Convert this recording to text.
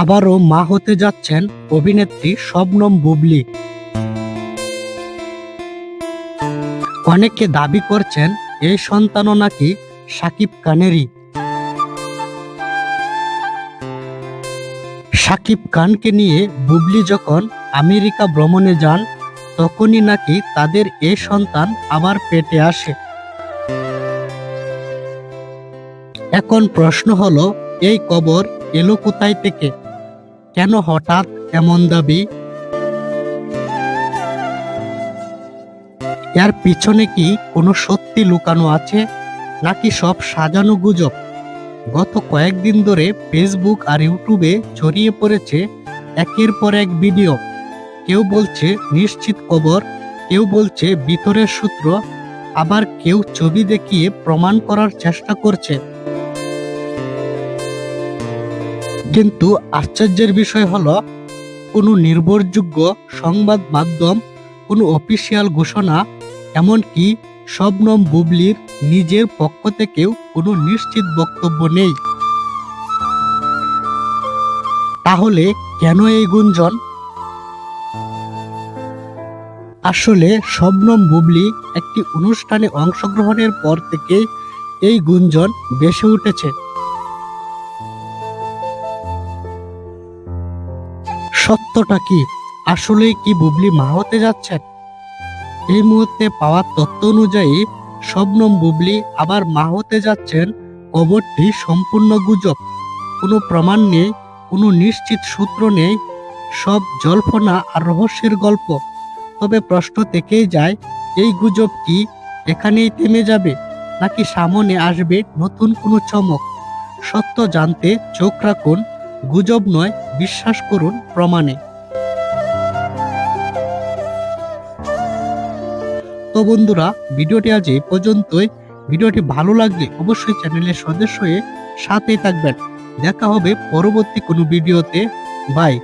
আবারও মা হতে যাচ্ছেন অভিনেত্রী শবনম বুবলি। অনেকে দাবি করছেন এই সন্তানও নাকি সাকিব খানেরই। সাকিব খানকে নিয়ে বুবলি যখন আমেরিকা ভ্রমণে যান, তখনই নাকি তাদের এ সন্তান আবার পেটে আসে। এখন প্রশ্ন হলো, এই কবর এলো কোথায় থেকে? কেন হঠাৎ এমন দাবি? এর পিছনে কি কোনো সত্যি লুকানো আছে, নাকি সব সাজানো গুজব? গত কয়েকদিন ধরে ফেসবুক আর ইউটিউবে ছড়িয়ে পড়েছে একের পর এক ভিডিও। কেউ বলছে নিশ্চিত কবর কেউ বলছে ভিতরের সূত্র, আবার কেউ ছবি দেখিয়ে প্রমাণ করার চেষ্টা করছে। কিন্তু আশ্চর্যের বিষয় হলো, কোনো নির্ভরযোগ্য সংবাদ মাধ্যম, কোনো অফিসিয়াল ঘোষণা, এমনকি শবনম বুবলির নিজের পক্ষ থেকেও কোনো নিশ্চিত বক্তব্য নেই। তাহলে কেন এই গুঞ্জন? আসলে শবনম বুবলি একটি অনুষ্ঠানে অংশগ্রহণের পর থেকে এই গুঞ্জন বেশি উঠেছে। সত্যটা কি? আসলেই কি বুবলি মা হতে যাচ্ছেন? এই মুহূর্তে পাওয়া তথ্য অনুযায়ী শবনম বুবলি আবার মা হতে যাচ্ছেন খবরটি সম্পূর্ণ গুজব। কোনো প্রমাণ নেই, কোনো নিশ্চিত সূত্র নেই, সব জল্পনা আর রহস্যের গল্প। তবে প্রশ্ন থেকেই যায়, এই গুজব কি এখানেই থেমে যাবে, নাকি সামনে আসবে নতুন কোনো চমক? সত্য জানতে চোখ রাখুন গুজব নয়, বিশ্বাস করুন প্রমাণে। তো বন্ধুরা, ভিডিওটি আজ এই পর্যন্তই। ভিডিওটি ভালো লাগলে অবশ্যই চ্যানেলের সদস্য হয়ে সাথে থাকবেন। দেখা হবে পরবর্তী কোনো ভিডিওতে। বাই।